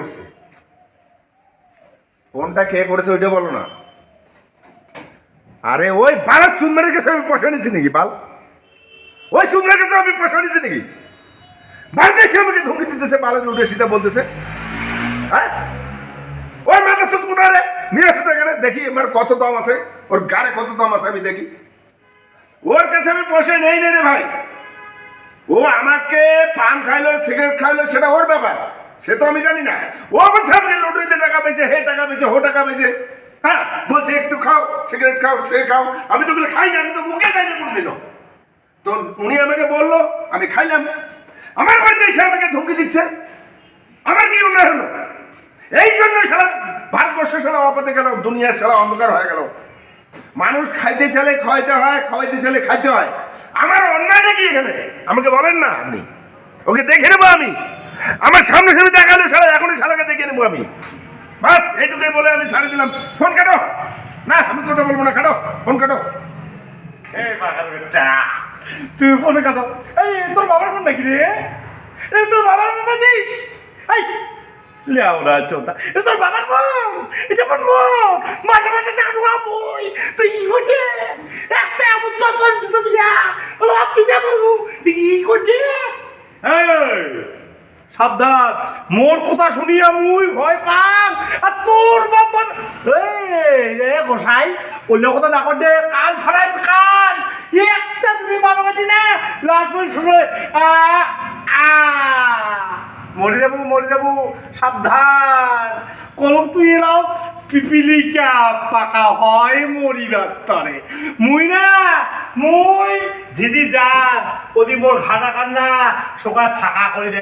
করছে। ফোনটা কে করেছে ওইটা বলো না। আরে ওই বালার চুনমারের কাছে আমি পয়সা নিচ্ছি নাকি, বাল? ওই চুনমারের কাছে আমি পয়সা নিচ্ছি নাকি? বাড়িতে এসে আমাকে ধমকি দিতেছে, বালের উঠে সীতা বলতেছে। হ্যাঁ? ওই মাথা সুত কোথায় রে? নিয়ে আসতে এখানে, দেখি আমার কত দাম আছে, ওর গাড়ে কত দাম আছে আমি দেখি। ওর কাছে আমি পয়সা নেই নে রে ভাই। ও আমাকে পান খাইলো, সিগারেট খাইলো, সেটা ওর ব্যাপার। সে তো আমি জানি না। ও বলছে আমাকে লটারিতে টাকা পেয়েছে, হে টাকা পেয়েছে, হো টাকা পেয়েছে। হ্যাঁ বলছে, একটু খাও সিগারেট খাও, সে খাও। আমি তো খাই না, আমি তো মুখে খাই না কোনোদিনও। তো উনি আমাকে বলল, আমি খাইলাম। আমার বাড়িতে এসে আমাকে ধমকি দিচ্ছে। আমার কি উন্নয় হলো? এই জন্য সারা ভারতবর্ষ, সারা অপাতে গেল দুনিয়ার সারা অন্ধকার হয়ে গেল। মানুষ খাইতে চাইলে খাওয়াইতে হয়, খাওয়াইতে চাইলে খাইতে হয়। আমার অন্যায়টা কি এখানে? আমাকে বলেন না আপনি। ওকে দেখে নেব আমি। আমার সামনে সামনে দেখাল সারা এখনই সারাকে দেখে নেব আমি। বাস, এইটুকুই বলে আমি ছাড়ে দিলাম। ফোন কাটো। না, আমি কথা বলব না, কাটো। ফোন কাটো। তুই ফোনে কাটো। এই, তোর বাবার ফোন নাকি রে? এই, তোর বাবার ফোন বাজিস এই লেওরা চোদা তোর বাবার মাসে মাসে টাকা তুই করছে একটা দিতে দিয়া। এই সাবধান। মোর কথা শুনিয়া মুই ভয় পাম। আর তোর বাবা এ গোসাই, অন্য কথা না করতে কান ফাড়াই কান। একটা যদি মানো কাটি না লাস্ট পর্যন্ত শুনে আ যাব, মরে যাব। সাবধান। কলম তুই এলাও পিপিলিকা পাকা হয় মরিবার তরে। মুই না, মুই যদি যা ওদি মোর ঘাটা কান্না সকাল ফাঁকা করে দে।